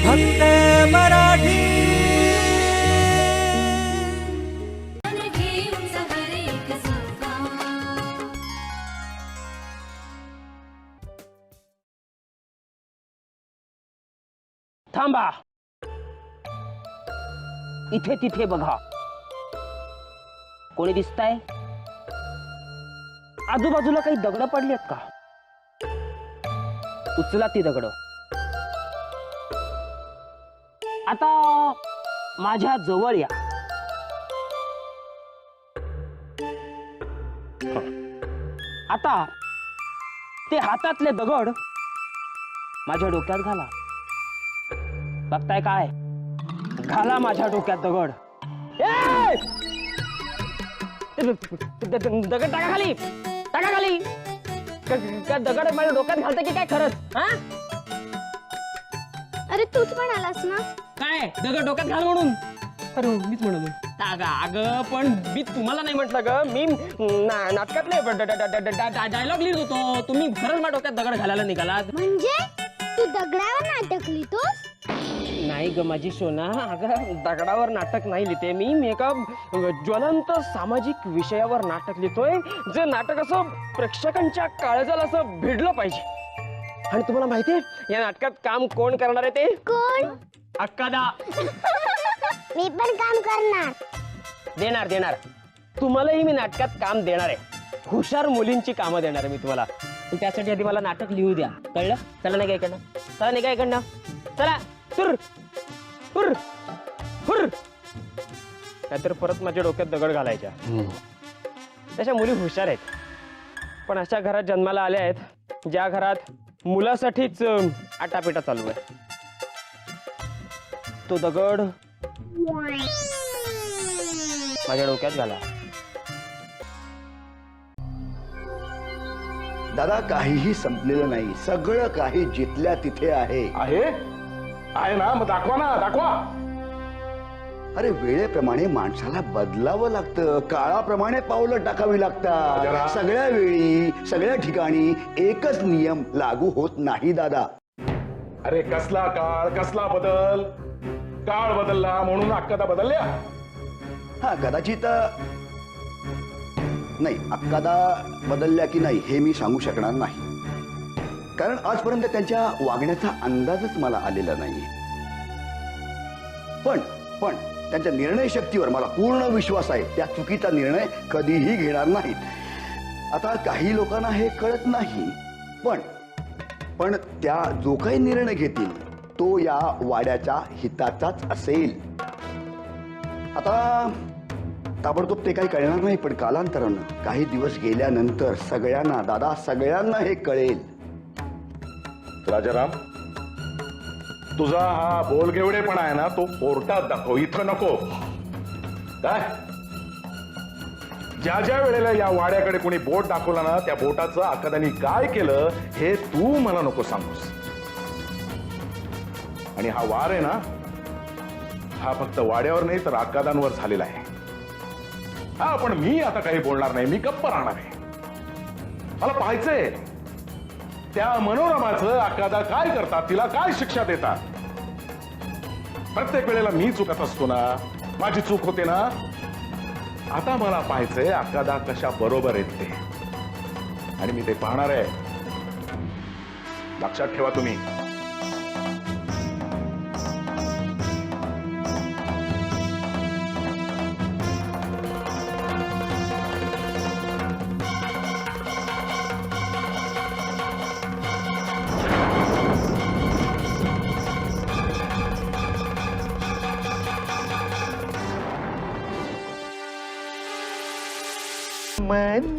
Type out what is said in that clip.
फक्त मराठी. थांबा. इथे तिथे बघा. कोणी दिसताय? आजूबाजूला काही दगड पडलेत का? उचला ती दगड. आता माझ्या जवळ या. आता ते हातातले दगड माझ्या डोक्यात घाला. बघताय काय? घाला माझ्या डोक्यात दगड. दगड टाका खाली. टाका खाली. दगड माझ्या डोक्यात घालत की काय खरंच? हा? अरे तूच म्हणालास ना काय? दगड डोक्यात घाल म्हणून. अरे हो, मीच म्हणून अगं अगं पण मी तुम्हाला नाही म्हटलं ग. मी ना- नाटकातले डायलॉग लिहित होतो. तुम्ही खरंच माझ्या डोक्यात दगड घालायला निघालात. म्हणजे? तू दगडावर नाटक लिहितोस? नाही ग माझी सोना. अगं दगडावर नाटक नाही लिहिते मी. मी एका ज्वलंत सामाजिक विषयावर नाटक लिहितोय. जे नाटक असं प्रेक्षकांच्या काळजाला असं भिडलं पाहिजे. आणि तुम्हाला माहितीये या नाटकात काम कोण करणार आहे ते? कोण? अक्कादा मी पण काम करणार. देणार देणार. तुम्हालाही मी नाटकात काम देणार आहे. हुशार मुलींची कामं देणार आहे मी तुम्हाला. पण त्यासाठी आधी मला नाटक लिहू द्या. कळलं? चला नाही काय इकडनं. चला नाही काय इकडनं. चला. तुर हुर हुर नाहीतर परत माझ्या डोक्यात दगड घालायच्या. तशा मुली हुशार आहेत. पण अशा घरात जन्माला आल्या आहेत ज्या घरात मुलासाठीच आटापिटा चालू आहे. तो दगड. माझ्या डोक्यात घाला दादा काहीही संपलेलं नाही. सगळं काही जिथल्या तिथे आहे. आहे? आहे ना? मग दाखवा ना दाखवा. अरे वेळेप्रमाणे माणसाला बदलावं लागतं. काळाप्रमाणे पावलं टाकावी. लागतात. सगळ्या वेळी सगळ्या ठिकाणी एकच नियम लागू होत नाही दादा. अरे कसला काळ कसला बदल? काळ बदलला म्हणून अक्कादा बदलल्या. हा कदाचित नाही अक्कादा बदलल्या की नाही हे मी सांगू शकणार नाही. कारण आजपर्यंत त्यांच्या वागण्याचा अंदाजच मला आलेला नाही पण पण त्यांच्या निर्णय शक्तीवर मला पूर्ण विश्वास आहे. त्या चुकीचा निर्णय कधीही घेणार नाहीत. आता काही लोकांना हे कळत नाही. पण पण त्या जो काही निर्णय घेतील तो या वाड्याच्या हिताचाच असेल. आता ताबडतोब ते काही कळणार नाही पण कालांतरानं काही दिवस गेल्यानंतर सगळ्यांना दादा सगळ्यांना हे कळेल. राजाराम तुझा हा बोलगेवडेपणा आहे ना तो कोर्टात दाखव इथं नको. काय? ज्या ज्या वेळेला या वाड्याकडे कोणी बोट दाखवला ना त्या बोटाचं अकादानी काय केलं हे तू मला नको सांगूस. आणि हा वार आहे ना हा फक्त वाड्यावर नाही तर अकादांवर झालेला आहे. हा पण मी आता काही बोलणार नाही. मी गप्प राहणार आहे. मला पाहायचंय. त्या मनोरमाचं अकादा काय करतात तिला काय शिक्षा देतात? प्रत्येक वेळेला मी चुकत असतो ना. माझी चूक होते ना. आता मला पाहायचंय अकादा कशा बरोबर आहेत ते. आणि मी ते पाहणार आहे. लक्षात ठेवा तुम्ही. teman